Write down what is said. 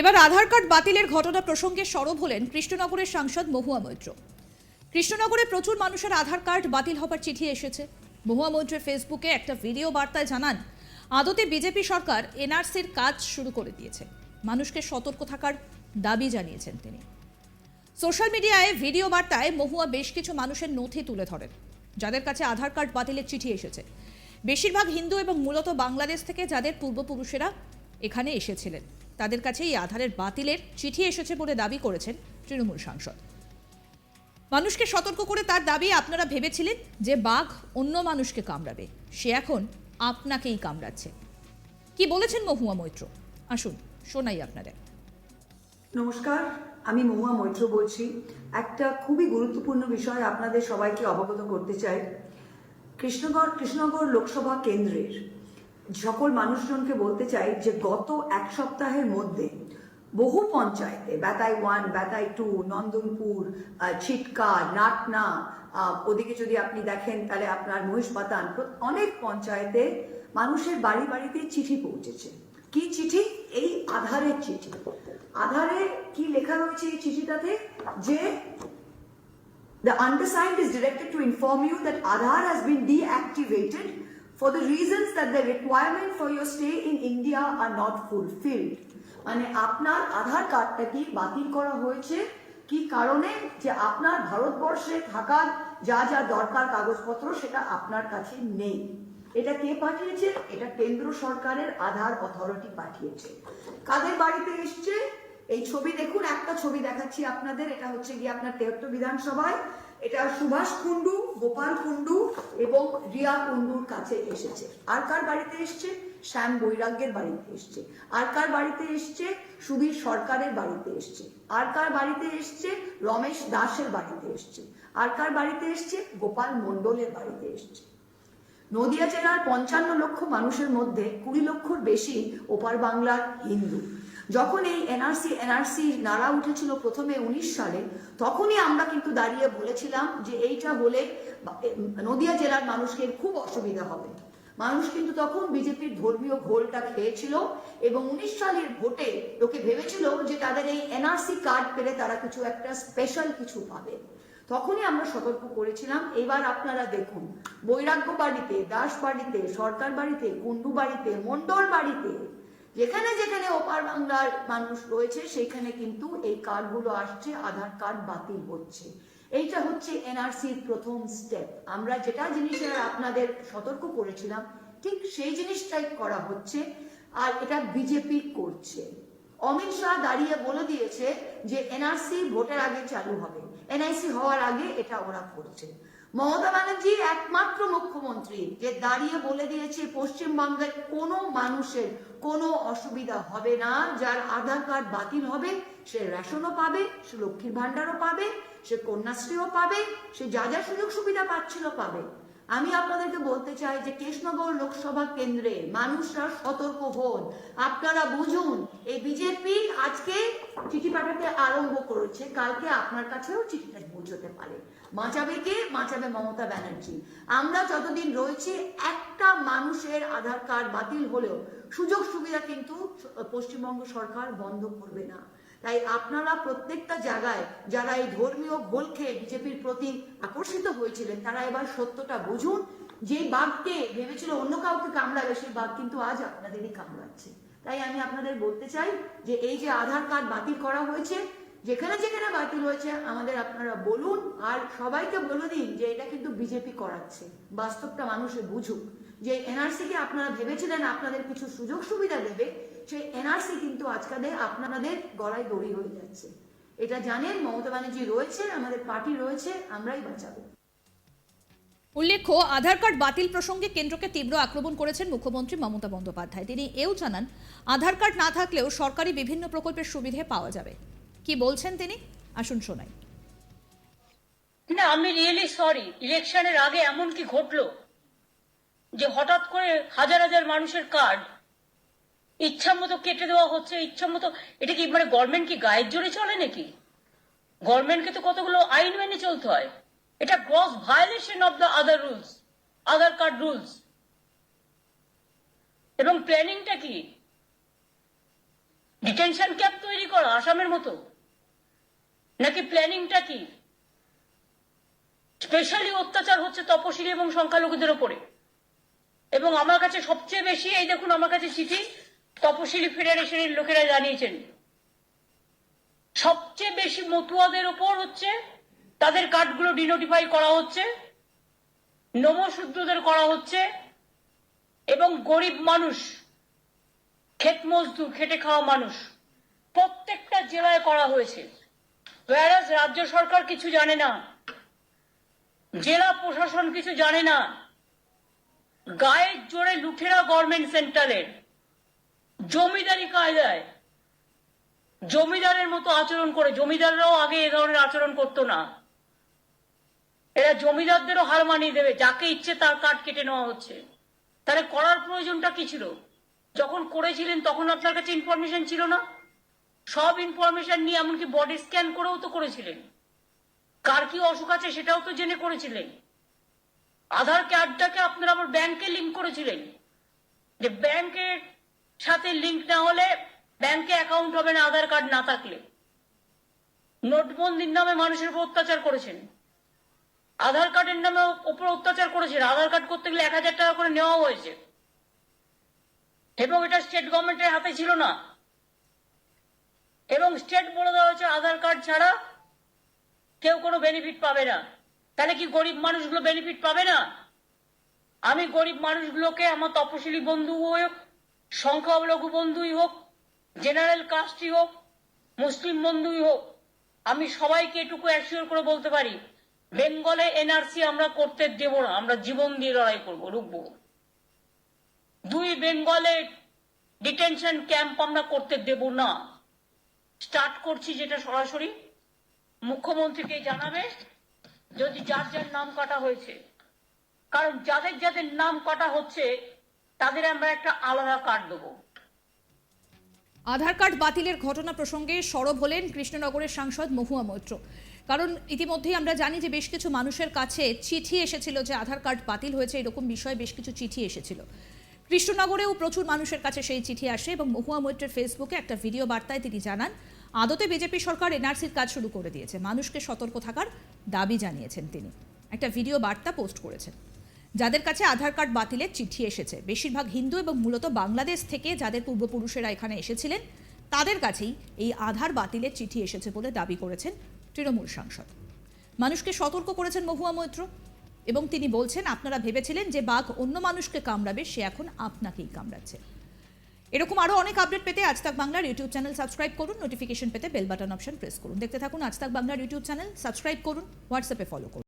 এবার আধার কার্ড বাতিলের ঘটনা প্রসঙ্গে সরব হলেন কৃষ্ণনগরের সাংসদ মহুয়া মৈত্র। কৃষ্ণনগরে প্রচুর মানুষের আধার কার্ড বাতিল হবার চিঠি এসেছে। মহুয়া মৈত্রের ফেসবুকে একটা ভিডিও বার্তায় জানান, আদতে বিজেপি সরকার এনআরসির কাজ শুরু করে দিয়েছে। মানুষকে সতর্ক থাকার দাবি জানিয়েছেন তিনি। সোশ্যাল মিডিয়ায় ভিডিও বার্তায় মহুয়া বেশ কিছু মানুষের নথি তুলে ধরেন, যাদের কাছে আধার কার্ড বাতিলের চিঠি এসেছে। বেশিরভাগ হিন্দু এবং মূলত বাংলাদেশ থেকে যাদের পূর্বপুরুষেরা এখানে এসেছিলেন। তাদের কাছে এই আধারের বাতিলের চিঠি এসেছে বলে দাবি করেছেন তৃণমূল সাংসদ। মানুষকে সতর্ক করে তার দাবি আপনারা ভেবেছিলেন যে বাঘ অন্য মানুষকে কামড়াবে। সে এখন আপনাকেই কামড়াচ্ছে। কি বলেছেন মহুয়া মৈত্র? আসুন, শোনাই আপনাদের। নমস্কার, আমি মহুয়া মৈত্র বলছি। একটা খুবই গুরুত্বপূর্ণ বিষয় আপনাদের সবাইকে অবগত করতে চাই। কৃষ্ণগড় কৃষ্ণনগর লোকসভা কেন্দ্রের সকল মানুষজনকে বলতে চাই যে গত এক সপ্তাহের মধ্যে বহু পঞ্চায়েতে, বেতাই ওয়ান, বেতাই টু, নন্দনপুর ছিটকা, নাটনা ওদিকে যদি আপনি দেখেন তাহলে আপনার মহিষপাতান প্র- অনেক পঞ্চায়েতে মানুষের বাড়ি বাড়িতে চিঠি পৌঁছেছে। কি চিঠি? এই আধারের চিঠি। আধারে কি লেখা রয়েছে এই চিঠিটাতে? যে The undersigned is directed to inform you that Aadhaar has been deactivated for the reasons that the requirement for your stay in India are not fulfilled. মানে আপনার আধার কার্ডটাকে বাতিল করা হয়েছে? কি কারণে? যে আপনার ভারতবর্ষে থাকার যা যা দরকার কাগজপত্র সেটা আপনার কাছে নেই। এটা কে পাঠিয়েছে? এটা কেন্দ্র সরকারের আধার অথরিটি পাঠিয়েছে। কাদের বাড়িতে এসছে? এই ছবি দেখুন, একটা ছবি দেখাচ্ছি আপনাদের। এটা হচ্ছে গিয়ে আপনার তেহট্ট বিধানসভায়। এটা সুভাষ কুন্ডু গোপাল কুন্ডু এবং রিয়া কুন্ডুর কাছে এসেছে। আর কার বাড়িতে এসছে? শ্যাম বৈরাগ্যের বাড়িতে এসছে। আর কার বাড়িতে এসছে? সুবীর সরকারের বাড়িতে এসছে। আর কার বাড়িতে এসছে? রমেশ দাসের বাড়িতে এসছে। আর কার বাড়িতে এসছে? গোপাল মণ্ডলের বাড়িতে এসছে। নদিয়া জেলার পঞ্চান্ন লক্ষ মানুষের মধ্যে কুড়ি লক্ষর বেশি ওপার বাংলার হিন্দু। যখন এই এনআরসি এনআরসি নাড়া উঠেছিল প্রথমে উনিশ সালে, তখনই আমরা কিন্তু দাঁড়িয়ে বলেছিলাম যে এইটা হলে নদিয়া জেলার মানুষকে খুব অসুবিধা হবে। মানুষ কিন্তু তখন বিজেপির ধর্মীয় ঘোলটা খেয়েছিল এবং উনিশ সালের ভোটে লোকে ভেবেছিল যে তাদের এই এনআরসি কার্ড পেলে তারা কিছু একটা স্পেশাল কিছু পাবে। তখনই আমরা সতর্ক করেছিলাম, এবার আপনারা দেখুন, বৈরাগ্য বাড়িতে, দাস বাড়িতে, সরকার বাড়িতে কুন্ডু বাড়িতে মন্ডল বাড়িতে যেখানে যেখানে ওপার বাংলার মানুষ রয়েছে সেখানে কিন্তু এই কার্ডগুলো আসছে, আধার কার্ড বাতিল হচ্ছে। এইটা হচ্ছে এনআরসির প্রথম স্টেপ। আমরা যেটা জিনিসের আপনাদের সতর্ক করেছিলাম, ঠিক সেই জিনিসটাই করা হচ্ছে, আর এটা বিজেপি করছে। অমিত শাহ দাঁড়িয়ে বলে দিয়েছে যে, এনআরসি ভোটের আগে চালু হবে। এনআইসি হওয়ার আগে এটা ওরা করছে। মমতা ব্যানার্জি একমাত্র মুখ্যমন্ত্রী, যে দাঁড়িয়ে বলে দিয়েছে পশ্চিমবঙ্গের কোনো মানুষের কোনো অসুবিধা হবে না, যার আধার কার্ড বাতিল হবে, সে রেশনও পাবে, সে লক্ষ্মীর ভাণ্ডারও পাবে, সে কন্যাশ্রীও পাবে, সে যা যা সুযোগ সুবিধা পাচ্ছিল পাবে। আমি আপনাদেরকে বলতে চাই যে কৃষ্ণগড় লোকসভা কেন্দ্রে মানুষরা সতর্ক হন। আপনারা বুঝুন, এই বিজেপি আজকে চিঠি পাঠাতে আরম্ভ করেছে। কালকে আপনার কাছেও চিঠিটা পৌঁছতে পারে। বাঁচাবে কে? বাঁচাবে মমতা ব্যানার্জি। আমরা যতদিন রয়েছে, একটা মানুষের আধার কার্ড বাতিল হলেও সুযোগ সুবিধা কিন্তু, পশ্চিমবঙ্গ সরকার বন্ধ করবে না। তাই আপনারা প্রত্যেকটা জায়গায় যারা এই ধর্মীয় গোল খেয়ে বিজেপির প্রতি আকর্ষিত হয়েছিলেন, তারা এবার সত্যটা বুঝুন। যে বাঘকে ভেবেছিল অন্য কাউকে কামড়াবে, সেই বাঘ কিন্তু আজ আপনাদেরই কামড়াচ্ছে। তাই আমি আপনাদের বলতে চাই যে এই যে আধার কার্ড বাতিল করা হয়েছে, যেখানে যেখানে বাতিল হয়েছে, আমাদের আপনারা বলুন আর সবাইকে বলে দিন যে এটা কিন্তু বিজেপি করাচ্ছে। বাস্তবটা মানুষে বুঝুক। যে এনআরসি কে আপনারা ভেবেছিলেন আপনাদের কিছু সুযোগ সুবিধা দেবে সেই এনআরসি কিন্তু আজকালে আপনাদের গলায় দড়ি হয়ে যাচ্ছে। এটা জানেন মমতা ব্যানার্জি রয়েছে আমাদের পার্টি রয়েছে আমরাই বাঁচাবো। উল্লেখ্য আধার কার্ড বাতিল প্রসঙ্গে কেন্দ্রকে তীব্র আক্রমণ করেছেন মুখ্যমন্ত্রী মমতা বন্দ্যোপাধ্যায়। তিনি এও জানান আধার কার্ড না থাকলেও সরকারি বিভিন্ন প্রকল্পের সুবিধে পাওয়া যাবে। কি বলছেন তিনি? আসুন শোনাই। না আমি রিয়েলি সরি ইলেকশনের আগে এমন কি ঘটলো? যে হঠাৎ করে হাজার হাজার মানুষের কার্ড ইচ্ছা মতো কেটে দেওয়া হচ্ছে, ইচ্ছা মতো, এটা কি মানে গভর্নমেন্ট কি গায়ের জোরে চলে নাকি? গভর্নমেন্টকে তো কতগুলো আইন মেনে চলতে হয়। এটা gross violation of the other rules Aadhaar card rules এবং প্ল্যানিংটা কি? ডিটেনশন ক্যাম্প তৈরি করা, আসামের মতো। নাকি প্ল্যানিংটা কি? স্পেশালি অত্যাচার হচ্ছে তপশিলি এবং সংখ্যালঘুদের ওপরে। এবং আমার কাছে সবচেয়ে বেশি, এই দেখুন, আমার কাছে চিঠি তপশিলি ফেডারেশনের লোকেরা জানিয়েছেন, সবচেয়ে বেশি মতুয়াদের ওপর হচ্ছে, তাদের কার্ডগুলো ডিনোটিফাই করা হচ্ছে নমশূদ্রদের করা হচ্ছে, এবং গরিব মানুষ, ক্ষেত মজদুর, খেটে খাওয়া মানুষ, প্রত্যেকটা জেলায় করা হয়েছে। Whereas রাজ্য সরকার কিছু জানে না, জেলা প্রশাসন কিছু জানে না, গায়ের জোরে লুঠেরা গভর্নমেন্ট সেন্টারের জমিদারি কায়দায়। জমিদারের মতো আচরণ করে। জমিদাররাও আগে এ ধরনের আচরণ করতো না। এরা জমিদারদেরও হার মানিয়ে দেবে। যাকে ইচ্ছে তার কাঠ কেটে নেওয়া হচ্ছে। তাহলে করার প্রয়োজনটা কি ছিল? যখন করেছিলেন তখন আপনার কাছে ইনফরমেশন ছিল না? সব ইনফরমেশন নিয়ে এমনকি বডি স্ক্যান করেও তো করেছিলেন। কার কি অসুখ আছে সেটাও তো জেনে করেছিলেন। আধার কার্ডটাকে আপনারা আবার ব্যাংকে লিংক করেছিলেন। যে ব্যাংকের সাথে লিংক না হলে ব্যাংকে অ্যাকাউন্ট হবে না আধার কার্ড না থাকলে। নোটবন্দির নামে মানুষের উপর অত্যাচার করেছেন। আধার কার্ডের নামে উপর অত্যাচার করেছেন। আধার কার্ড করতে গেলে এক হাজার টাকা করে নেওয়া হয়েছে। এবং এটা স্টেট গভর্নমেন্টের হাতে ছিল না। এবং স্টেট বলে দেওয়া হয়েছে আধার কার্ড ছাড়া কেউ কোনো বেনিফিট পাবে না। তাহলে কি গরিব মানুষগুলো বেনিফিট পাবে না? আমি গরিব মানুষগুলোকে, আমার তপশিলি বন্ধু হোক সংখ্যালঘু বন্ধুই হোক, জেনারেল কাস্টই হোক, মুসলিম বন্ধুই হোক, আমি সবাইকে এটুকু অ্যাসিওর করে বলতে পারি, বেঙ্গলে এনআরসি আমরা করতে দেব না, আমরা জীবন দিয়ে লড়াই করব, রুখবো। দুই বেঙ্গলে ডিটেনশন ক্যাম্প আমরা করতে দেব না। স্টার্ট করছি যেটা সরাসরি। মুখ্যমন্ত্রীকে জানাবে যদি যার যার নাম কাটা হয়েছে। কারণ যাদের যাদের নাম কাটা হচ্ছে তাদের আমরা একটা আলাদা কার্ড দেবো। আধার কার্ড বাতিলের ঘটনা প্রসঙ্গে সরব হলেন কৃষ্ণনগরের সাংসদ মহুয়া মৈত্র। কারণ ইতিমধ্যেই আমরা জানি যে বেশ কিছু মানুষের কাছে চিঠি এসেছিল যে আধার কার্ড বাতিল হয়েছে, এরকম বিষয়ে বেশ কিছু চিঠি এসেছিল। কৃষ্ণনগরেও প্রচুর মানুষের কাছে সেই চিঠি আসে এবং মহুয়া মৈত্রের ফেসবুকে একটা ভিডিও বার্তায় তিনি জানান, আদতে বিজেপি সরকার এনআরসির কাজ শুরু করে দিয়েছে। মানুষকে সতর্ক থাকার দাবি জানিয়েছেন তিনি। একটা ভিডিও বার্তা পোস্ট করেছেন। যাদের কাছে আধার কার্ড বাতিলের চিঠি এসেছে। বেশিরভাগ হিন্দু এবং মূলত বাংলাদেশ থেকে যাদের পূর্বপুরুষেরা এখানে এসেছিলেন, তাদের কাছেই এই আধার বাতিলের চিঠি এসেছে বলে দাবি করেছেন তৃণমূল সাংসদ। মানুষকে সতর্ক করেছেন মহুয়া মৈত্র এবং তিনি বলছেন, আপনারা ভেবেছিলেন যে বাঘ অন্য মানুষকে কামড়াবে, সে এখন আপনাকেই কামড়াচ্ছে। এরকম আরও অনেক আপডেট পেতে আজ তাক বাংলার ইউটিউব চ্যানেল সাবস্ক্রাইব করুন। নোটিফিকেশন পেতে বেল বাটন অপশন প্রেস করুন। দেখতে থাকুন আজ তাক বাংলার ইউটিউব চ্যানেল। সাবস্ক্রাইব করুন, হোয়াটসঅ্যাপে ফলো করুন।